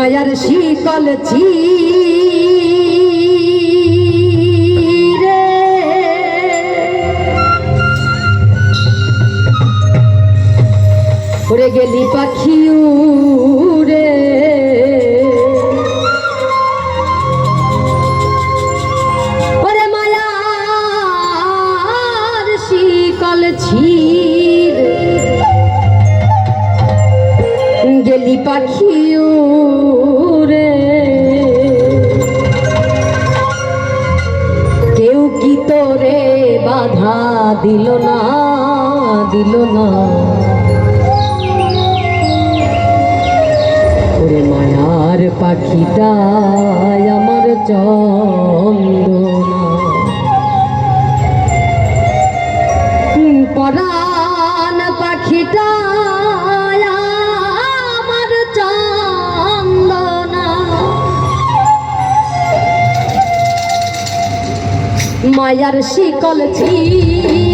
মায়ার শিকল রে দিল না দিল না। ওরে মায়ার পাখিটা আমার চন্দনা। পরাণ পাখিটা আমার মায়ার শিকল ছিরে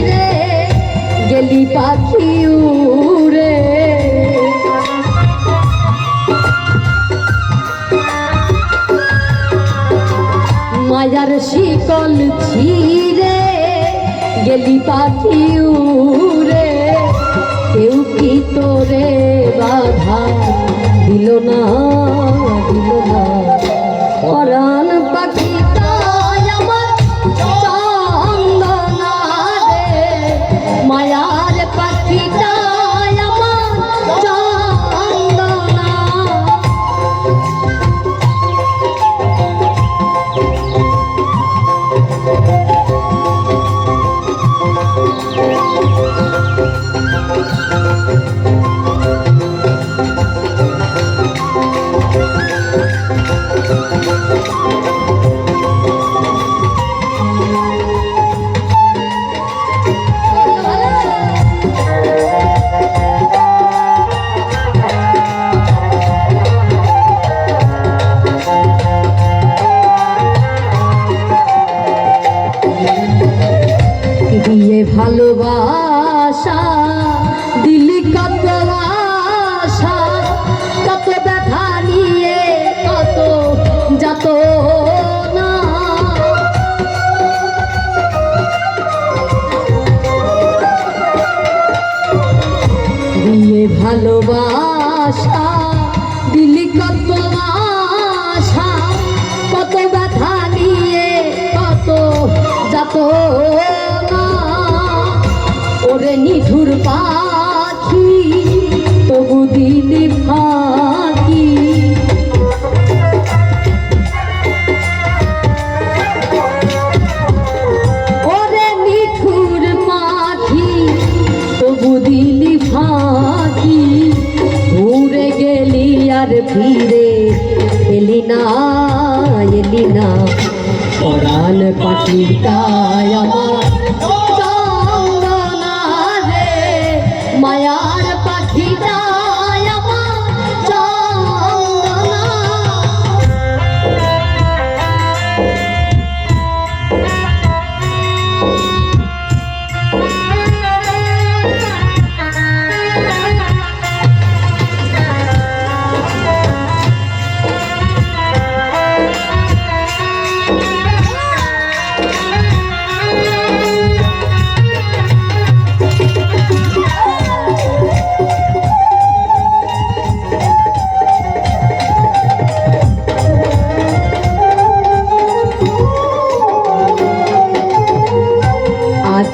শিকল ছিঁড়ে গেলি পাখি উড়ে ভালোবাসা, দিলি কত আশা, কত ব্যথা নিয়ে কত যত দিয়ে ভালোবাসা, দিলি কত আশা, কত ব্যথা নিয়ে কত যত ফিরে এলি না এলি না।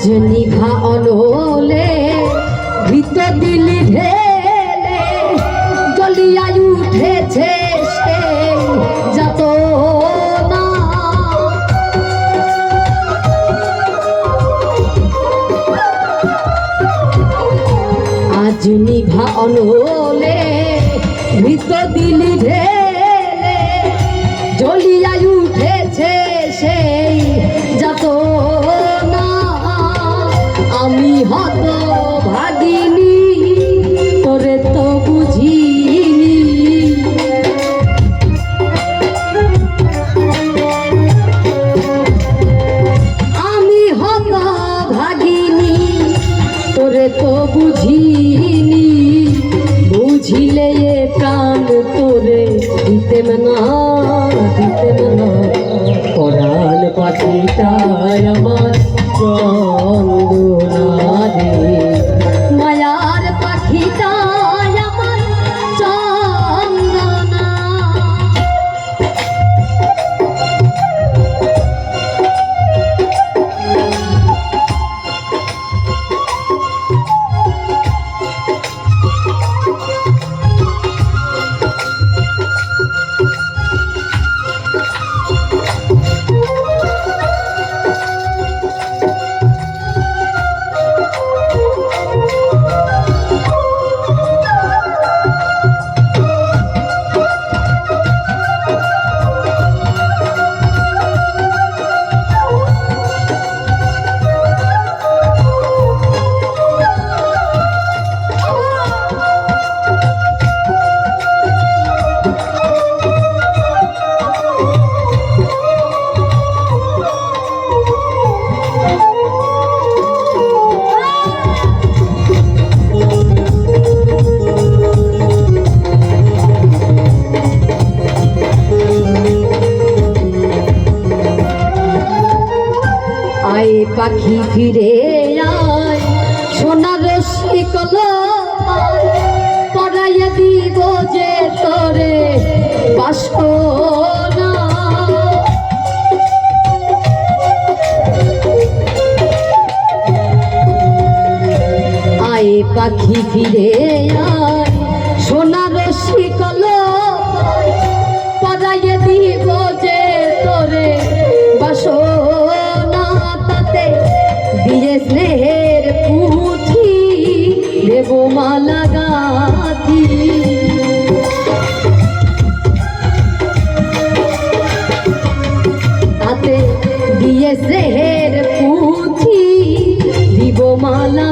আজ নিভা অনলে, ভিত দিলি ঢেলে জ্বলিয়াই উঠেছে সে, যত আজ নিভা অনলে, ভিত দিলি ঢেলে তোরে তো বুঝিনি। বুঝিলে এ প্রাণ তোরে দিতে না দিতে না। পরাণ পাখিটা আমার পাখি ফিরে আয়। সোনার শিকল পড়াইয়া দিব যে তোরে বাসনা। আয় পাখি ফিরে আয়। সোনার শিকল পড়াইয়া দিব দিয়ে পুঁথি দিব মালা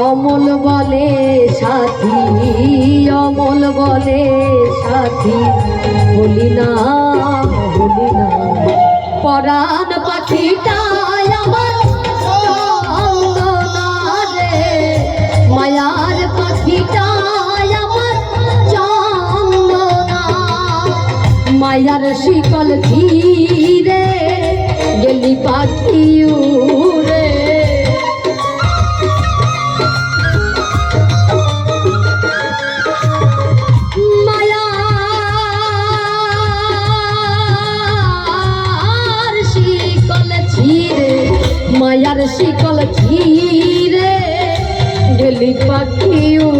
অমল বলে সাথী অমল বলে সাথী বলি না মায়ার শিকল ধীরে গেলি পাখি উড়ে। মায়ার শিকল ধীরে গেলি পাখি উড়ে